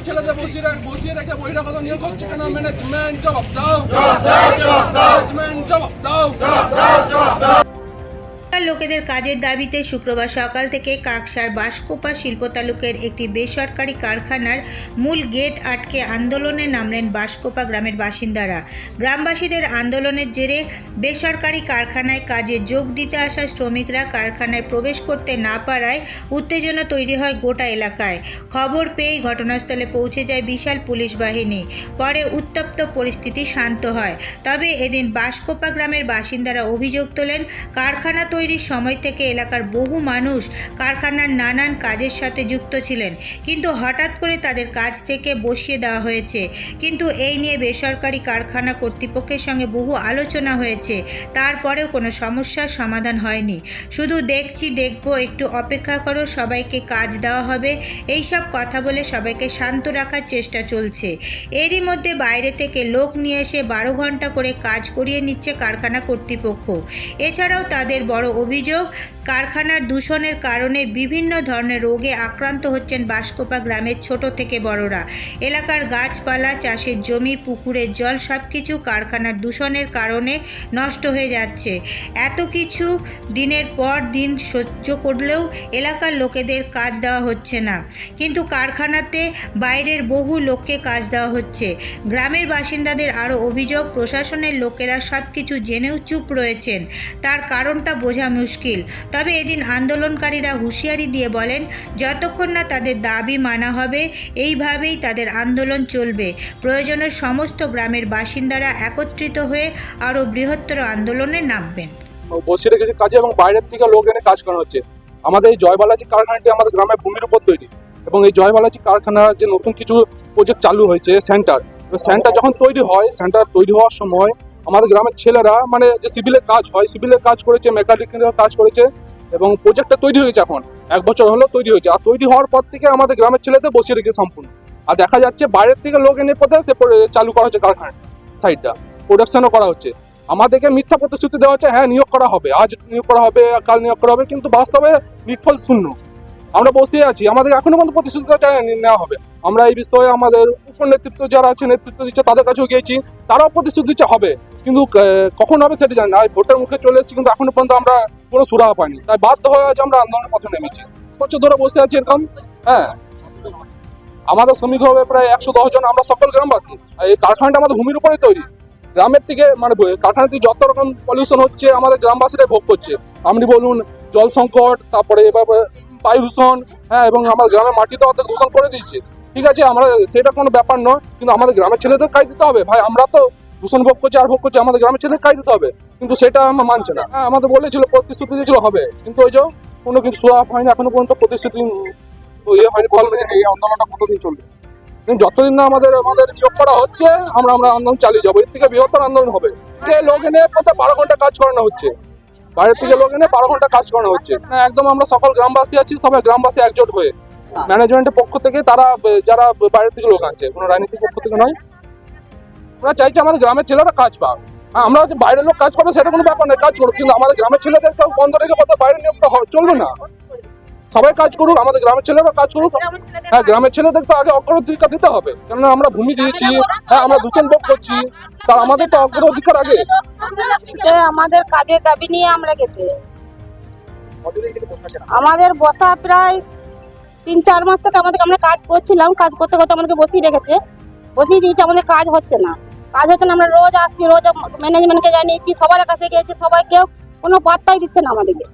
ছেলেদের বসিয়ে বসিয়ে রেখে নিয়োগ হচ্ছে কেন? ম্যানেজমেন্ট জবাব দাও ম্যানেজমেন্ট জবাব দাও লোকেদের কাজের দাবিতে শুক্রবার সকাল থেকে কাকসার বাসকোপা শিল্প তালুকের একটি বেসরকারি কারখানার মূল গেট আটকে আন্দোলনে নামলেন বাঁশকোপা গ্রামের বাসিন্দারা। গ্রামবাসীদের আন্দোলনের জেরে বেসরকারি কারখানায় কাজে যোগ দিতে আসা শ্রমিকরা কারখানায় প্রবেশ করতে না পারায় উত্তেজনা তৈরি হয় গোটা এলাকায়। খবর পেয়েই ঘটনাস্থলে পৌঁছে যায় বিশাল পুলিশ বাহিনী। পরে উত্তপ্ত পরিস্থিতি শান্ত হয়। তবে এদিন বাঁশকোপা গ্রামের বাসিন্দারা অভিযোগ তোলেন, কারখানা তৈরির সময় থেকে এলাকার বহু মানুষ কারখানার নানান কাজের সাথে যুক্ত ছিলেন। কিন্তু হঠাৎ করে তাদের কাজ থেকে বসিয়ে দেওয়া হয়েছে। কিন্তু এই নিয়ে বেসরকারি কারখানা কর্তৃপক্ষের সঙ্গে বহু আলোচনা হয়েছে। তারপরেও কোনো সমস্যার সমাধান হয়নি। শুধু দেখছি, দেখব, একটু অপেক্ষা করো, সবাইকে কাজ দেওয়া হবে। এইসব কথা বলে সবাইকে শান্ত রাখার চেষ্টা চলছে। এরই মধ্যে বাইরে থেকে লোক নিয়ে এসে বারো ঘণ্টা করে কাজ করিয়ে নিচ্ছে কারখানা কর্তৃপক্ষ। এছাড়াও তাদের বড় অভিযোগ, কারখানার দূষণের কারণে বিভিন্ন ধরনের রোগে আক্রান্ত হচ্ছেন বাঁশকোপা গ্রামের ছোট থেকে বড়রা। এলাকার গাছপালা, চাষের জমি পুকুরের জল সব কিছু কারখানার দূষণের কারণে নষ্ট হয়ে যাচ্ছে। এত কিছু দিনের পর দিন সহ্য করলেও এলাকার লোকেদের কাজ দেওয়া হচ্ছে না। কিন্তু কারখানাতে বাইরের বহু লোককে কাজ দেওয়া হচ্ছে। গ্রামের বাসিন্দাদের আরও অভিযোগ, প্রশাসনের লোকেরা সব কিছু জেনেও চুপ রয়েছেন। তার কারণটা বোঝা মুশকিল। তবে এদিন আন্দোলনকারীরা হুঁশিয়ারি দিয়ে বলেন, যতক্ষণ না তাদের দাবি মানা হবে, এইভাবেই তাদের আন্দোলন চলবে। প্রয়োজনে সমস্ত গ্রামের বাসিন্দারা একত্রিত হয়ে আরও বৃহত্তর আন্দোলনে নামবেন। বসিয়ে রেখেছে কাজে এবং বাইরের থেকে লোক এনে কাজ করানো হচ্ছে। আমাদের এই জয়বালাজি কারখানাটি আমাদের গ্রামের ভূমির উপর তৈরি। এবং এই জয়বালাজি কারখানার যে নতুন কিছু প্রজেক্ট চালু হয়েছে সেন্টার সেন্টার যখন তৈরি হয় সেন্টার তৈরি হওয়ার সময় আমাদের গ্রামের ছেলেরা মানে যে সিভিলের কাজ হয় সিভিলের কাজ করেছে মেকানিক্যাল কাজ করেছে এবং প্রজেক্টটা তৈরি হয়েছে এখন। এক বছর হলো তৈরি হয়েছে। আর তৈরি হওয়ার পর থেকে আমাদের গ্রামের ছেলেদের বসিয়ে রেখেছে সম্পূর্ণ। আর দেখা যাচ্ছে বাইরের থেকে লোক এনে পথে সে চালু করা হচ্ছে কারখানা সাইডটা প্রোডাকশনও করা হচ্ছে। আমাদেরকে মিথ্যা প্রতিশ্রুতি দেওয়া হচ্ছে হ্যাঁ নিয়োগ করা হবে, আজ নিয়োগ করা হবে, কাল নিয়োগ করা হবে, কিন্তু বাস্তবে নিটফল শূন্য। আমরা বসে আছি, আমাদের এখনও পর্যন্ত প্রতিশ্রুতিটা নেওয়া হবে। আমরা এই বিষয়ে আমাদের উপর নেতৃত্ব যারা আছে, নেতৃত্ব দিচ্ছে, তাদের কাছেও গিয়েছি, তারাও প্রতিশ্রুতি দিচ্ছে, হবে। কিন্তু কখন হবে সেটা জানি না ভোটের মুখে চলে এসেছি, কিন্তু এখনও পর্যন্ত আমরা কোনো সুরাহা পাইনি। তাই বাধ্য হয়ে আজ আমরা আন্দোলনের পথে নেমেছি। বছর ধরে বসে আছি এরকম হ্যাঁ। আমাদের শ্রমিক হবে প্রায় একশো দশ জন, আমরা সকল গ্রামবাসী। এই কারখানাটা আমাদের ভূমির উপরে তৈরি। গ্রামের থেকে মানে কারখানা থেকে যত রকম পলিউশন হচ্ছে, আমাদের গ্রামবাসীরাই ভোগ করছে। আপনি বলুন, জল সংকট, তারপরে এবার বায়ু দূষণ হ্যাঁ এবং আমার গ্রামের মাটিতে অর্ধেক দূষণ করে দিচ্ছে। ঠিক আছে, আমরা সেটা কোনো ব্যাপার নয়, কিন্তু আমাদের গ্রামের ছেলেদের কাজ দিতে হবে। ভাই, আমরা তো দূষণ ভোগ করছি, আর ভোগ করছি, আমাদের গ্রামের ছেলেদের কাজ দিতে হবে। কিন্তু সেটা আমার মানছে না। হ্যাঁ আমাদের বলেছিল, প্রতিশ্রুতি দিয়েছিল, হবে। কিন্তু ওই যে কোনো কিছু, সোয়া হয়নি এখনও পর্যন্ত প্রতিশ্রুতি ইয়ে হয়নি এই আন্দোলনটা কতদিন চলবে কিন্তু যতদিন না আমাদের আমাদের নিয়োগ করা হচ্ছে আমরা আমরা আন্দোলন চালিয়ে যাব। এর থেকে বৃহত্তর আন্দোলন হবে। যে লোক এনে বারো ঘণ্টা কাজ করানো হচ্ছে। বাইরের থেকে লোক এনে বারো ঘণ্টা কাজ করানো হচ্ছে। হ্যাঁ, একদম আমরা সকল গ্রামবাসী আছি সবাই গ্রামবাসী একজোট হয়ে। ম্যানেজমেন্টের পক্ষ থেকে তারা যারা বাইরের থেকে লোক আনছে কোনো রাজনীতির পক্ষ থেকে নয়। ওরা চাইছে আমাদের গ্রামের ছেলেরা কাজ পাক। হ্যাঁ, আমরা যে বাইরের লোক কাজ পাবে সেটা কোনো ব্যাপার নয় কাজ করুক। কিন্তু আমাদের গ্রামের ছেলেদের বন্ধ রেখে কথা বাইরে নিয়োগটা চলবে না। সবাই কাজ করুক আমাদের গ্রামের ছেলেরা কাজ করুক। হ্যাঁ গ্রামের ছেলেদের তো আগে অগ্রাধিকার দিতে হবে। কেননা আমরা ভূমি দিয়েছি হ্যাঁ আমরা দূষণ ভোগ করছি। তা আমাদের তো অগ্রাধিকার আগে। আমাদের কাজের দাবি নিয়ে আমরা গেছি। আমাদের বসা প্রায় তিন চার মাস থেকে আমাদের আমরা কাজ করছিলাম কাজ করতে করতে আমাদেরকে বসিয়ে রেখেছে। বসিয়ে দিয়েছে আমাদের কাজ হচ্ছে না। কাজ হচ্ছে না আমরা রোজ আসছি রোজ ম্যানেজমেন্টকে জানিয়েছি সবার কাছে গিয়েছি সবাই কেউ কোনো বার্তাই দিচ্ছে না আমাদেরকে।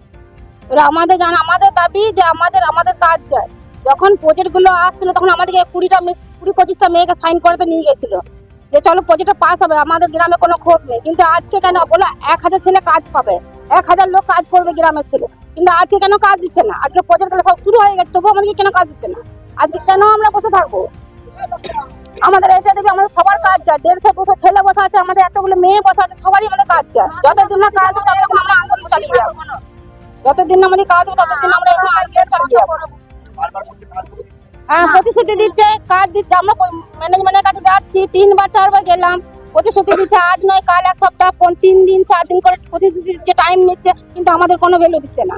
এবার আমাদের জানা, আমাদের দাবি যে আমাদের আমাদের কাজ চাই যখন প্রজেক্টগুলো আসছিল, তখন আমাদেরকে কুড়িটা কুড়ি পঁচিশটা মেয়েকে সাইন করাতে নিয়ে গেছিল। যে চলো প্রজেক্টটা পাস হবে, আমাদের গ্রামে কোনো ক্ষোভ নেই। কিন্তু আজকে কেন? বলো, এক হাজার ছেলে কাজ পাবে। এক হাজার লোক কাজ করবে গ্রামের ছেলে। কিন্তু আজকে কেন কাজ দিচ্ছে না? আজকে প্রজেক্টগুলো সব শুরু হয়ে গেছে, তবুও আমাদেরকে কেন কাজ দিচ্ছে না? আজকে কেন আমরা বসে থাকব? আমাদের এটা দেবে, আমাদের সবার কাজ চাই দেড়শো, দুশো ছেলে বসে আছে, আমাদের এতগুলো মেয়ে বসে আছে, সবারই আমাদের কাজ চাই যতদিন না কাজ আমরা আন্দোলন চালিয়ে যাব। যতদিন আমাদের কাজ হবে ততদিন আমরা এরকম আন্দোলন চালিয়ে যাব হ্যাঁ প্রতিশ্রুতি দিচ্ছে কাজ দিচ্ছে। আমরা ম্যানেজমেন্টের কাছে যাচ্ছি তিনবার চারবার গেলাম। প্রতিশ্রুতি দিচ্ছে আজ নয় কাল এক সপ্তাহ পর তিন দিন চার দিন করে প্রতিশ্রুতি দিচ্ছে টাইম নিচ্ছে কিন্তু আমাদের কোনো ভ্যালু দিচ্ছে না।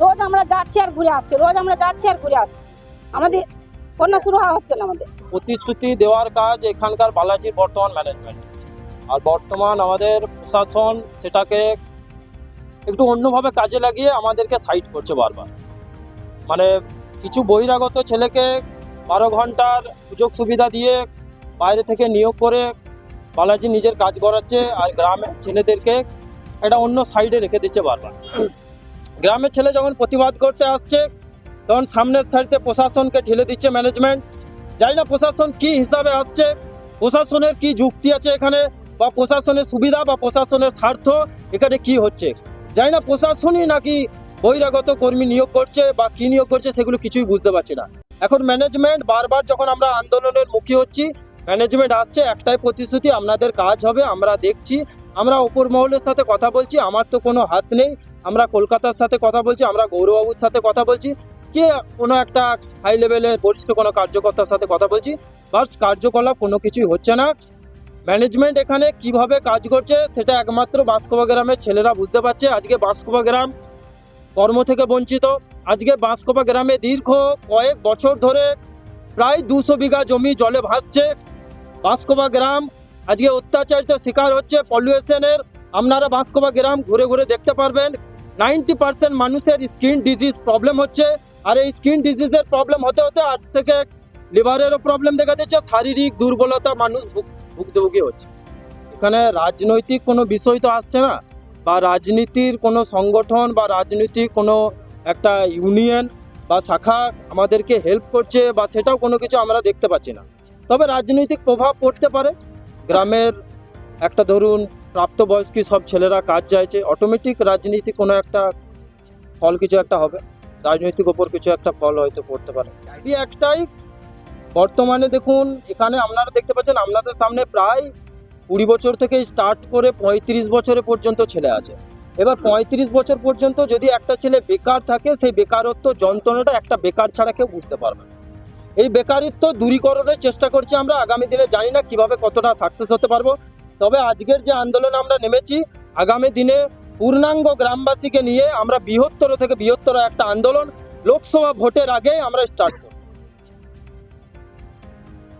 রোজ আমরা যাচ্ছি আর ঘুরে আসছি রোজ আমরা যাচ্ছি আর ঘুরে আসছি। আমাদের বন্যা শুরু হওয়া হচ্ছে না আমাদের। প্রতিশ্রুতি দেওয়ার কাজ এখানকার বালাজির বর্তমান ম্যানেজমেন্ট আর বর্তমান আমাদের প্রশাসন সেটাকে একটু অন্যভাবে কাজে লাগিয়ে আমাদেরকে সাইড করছে বারবার। মানে কিছু বহিরাগত ছেলেকে বারো ঘণ্টার সুযোগ সুবিধা দিয়ে বাইরে থেকে নিয়োগ করে বালাজি নিজের কাজ করাচ্ছে আর গ্রামের ছেলেদেরকে এটা অন্য সাইডে রেখে দিচ্ছে বারবার। গ্রামের ছেলে যখন প্রতিবাদ করতে আসছে, তখন সামনের সাইডে প্রশাসনকে ঠেলে দিচ্ছে ম্যানেজমেন্ট জানি না প্রশাসন কি হিসাবে আসছে, প্রশাসনের কি যুক্তি আছে এখানে, বা প্রশাসনের সুবিধা বা প্রশাসনের স্বার্থ এখানে কি হচ্ছে? জানি না, প্রশাসনই নাকি বহিরাগত কর্মী নিয়োগ করছে বা কি নিয়োগ করছে সেগুলো কিছুই বুঝতে পারছি না। এখন ম্যানেজমেন্ট বারবার যখন আমরা আন্দোলনের মুখী হচ্ছি ম্যানেজমেন্ট আসছে, একটাই প্রতিশ্রুতি আপনাদের কাজ হবে, আমরা দেখছি, আমরা ওপর মহলের সাথে কথা বলছি, আমার তো কোনো হাত নেই, আমরা কলকাতার সাথে কথা বলছি, আমরা গৌরবাবুর সাথে কথা বলছি, কে কোনো একটা হাই লেভেলের বরিষ্ঠ কোনো কার্যকর্তার সাথে কথা বলছি, বাস কার্যকলাপ কোনো কিছুই হচ্ছে না। ম্যানেজমেন্ট এখানে কীভাবে কাজ করছে সেটা একমাত্র বাঁশকোবা গ্রামের ছেলেরা বুঝতে পারছে। আজকে বাঁশকোবা গ্রাম কর্ম থেকে বঞ্চিত। আজকে বাঁশকোবা গ্রামে দীর্ঘ কয়েক বছর ধরে প্রায় দুশো বিঘা জমি জলে ভাসছে। বাঁশকোবা গ্রাম আজকে অত্যাচারিত শিকার হচ্ছে পলিউশনের। আপনারা বাঁশকোবা গ্রাম ঘুরে ঘুরে দেখতে পারবেন। নাইনটি পার্সেন্ট মানুষের স্কিন ডিজিজ প্রবলেম হচ্ছে। আর এই স্কিন ডিজিজের প্রবলেম হতে হতে আজ থেকে লিভারেরও প্রবলেম দেখা দিচ্ছে। শারীরিক দুর্বলতা মানুষ ভুক্তভোগী হচ্ছে। এখানে রাজনৈতিক কোনো বিষয় তো আসছে না, বা রাজনীতির কোনো সংগঠন বা রাজনীতির কোনো একটা ইউনিয়ন বা শাখা আমাদেরকে হেল্প করছে বা সেটাও কোনো কিছু আমরা দেখতে পাচ্ছি না। তবে রাজনৈতিক প্রভাব পড়তে পারে। গ্রামের একটা ধরুন প্রাপ্তবয়স্ক সব ছেলেরা কাজ চাইছে অটোমেটিক রাজনীতি কোনো একটা ফল কিছু একটা হবে। রাজনৈতিক ওপর কিছু একটা ফল হয়তো পড়তে পারে। এই একটাই বর্তমানে দেখুন, এখানে আপনারা দেখতে পাচ্ছেন, আপনাদের সামনে প্রায় কুড়ি বছর থেকে স্টার্ট করে পঁয়ত্রিশ বছরে পর্যন্ত ছেলে আছে। এবার পঁয়ত্রিশ বছর পর্যন্ত যদি একটা ছেলে বেকার থাকে, সেই বেকারত্ব যন্ত্রণাটা একটা বেকার ছাড়া কেউ বুঝতে পারবে না। এই বেকারিত্ব দূরীকরণের চেষ্টা করছি আমরা, আগামী দিনে জানি না কীভাবে কতটা সাকসেস হতে পারব। তবে আজকের যে আন্দোলন আমরা নেমেছি, আগামী দিনে পূর্ণাঙ্গ গ্রামবাসীকে নিয়ে আমরা বৃহত্তর থেকে বৃহত্তর একটা আন্দোলন, লোকসভা ভোটের আগে আমরা স্টার্ট করব।